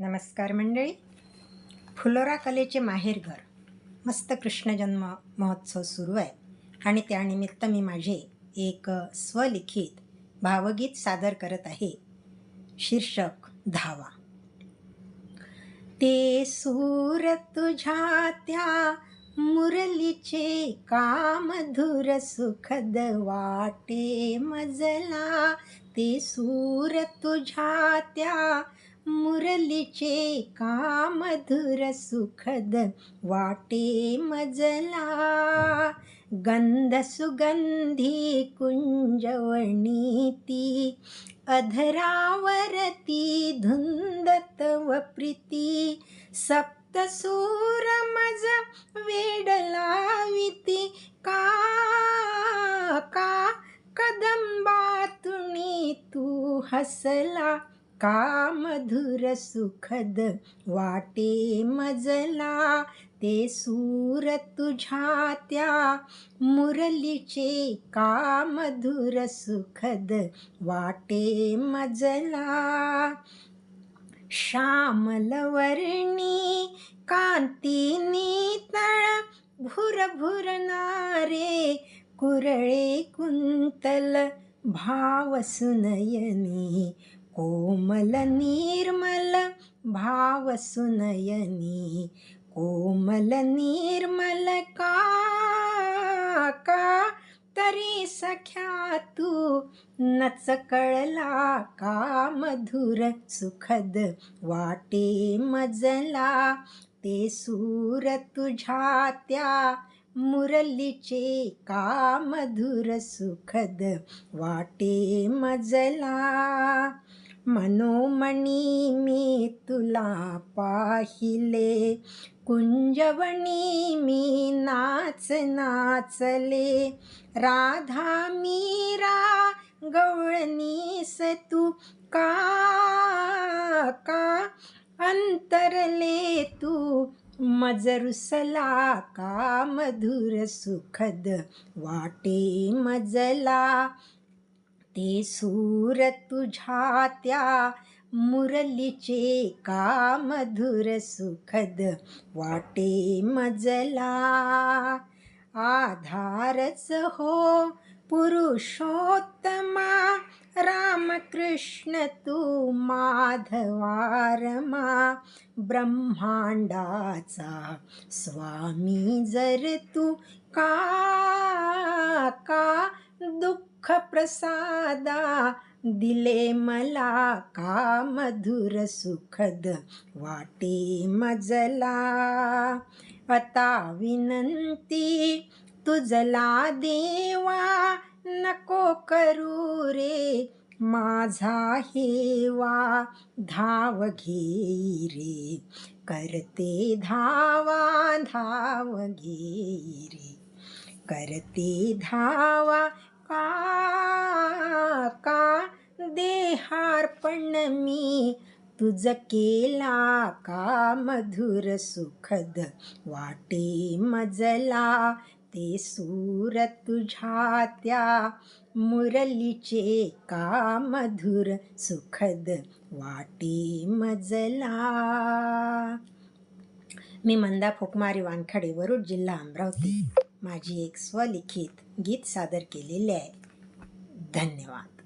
नमस्कार मंडळी. फुलोरा कलेचे माहेरघर मस्त कृष्ण जन्म महोत्सव सुरू आहे. आणि त्यानिमित्त मी माझे एक स्वलिखित भावगीत सादर करत आहे. शीर्षक धावा. ते सूर तुझ्या त्या मुरलीचे कामधुर सुखद वाटे मजला. ते सूर तुझ्या त्या मुरलीचे कामधुर सुखद वाटे मजला. गंध सुगंधी कुंजवणी ती अधरावरती धुंदत व प्रीती सप्तसूर मज वेड का का कदंबातुणी तू हसला. का मधुर सुखद वाटे मजला ते सूर तुझ्या त्या मुरलीचे का मधुर सुखद वाटे मजला. श्यामलवर्णी कांती तळ भुर भुरणारे कुरळे कुंतल भाव सुनयनी कोमल निर्मल भाव सुनयनी कोमल निर्मल का का तरी सख्या तू नच कळला का मधुर सुखद वाटे मजला ते सूर तुझ्या त्या मुरलीचे का मधुर सुखद वाटे मजला. मनोमणी मी तुला पाहिले. कुंजवणी मी नाच नाचले. राधा मीरा गवळणीस तू का का अंतरले तू? मजरुसला का मधुर सुखद वाटे मजला. ते सूर तुझ्या त्या मुरलीचे का मधुर सुखद वाटे मजला. आधारच हो पुरुषोत्तमा रामकृष्ण तू माधवारमा ब्रह्मांडाचा स्वामी जर तू का का दुःख प्रसादा दिले मला का मधुर सुखद वाटे मजला. आता विनंती तुझला देवा नको करू रे माझा हेवा. धाव घे रे करते धावा धाव घे रे. करते धावा का देहार्पण मी? तुझ केला का मधुर सुखद वाटे मजला? ते सूर तुझ्या त्या मुरलीचे का मधुर सुखद वाटे मजला? मी मंदा फुकमारी वानखडे वरुड जिल्हा अमरावती. माझी एक स्वलिखित गीत सादर केलेले आहे. धन्यवाद.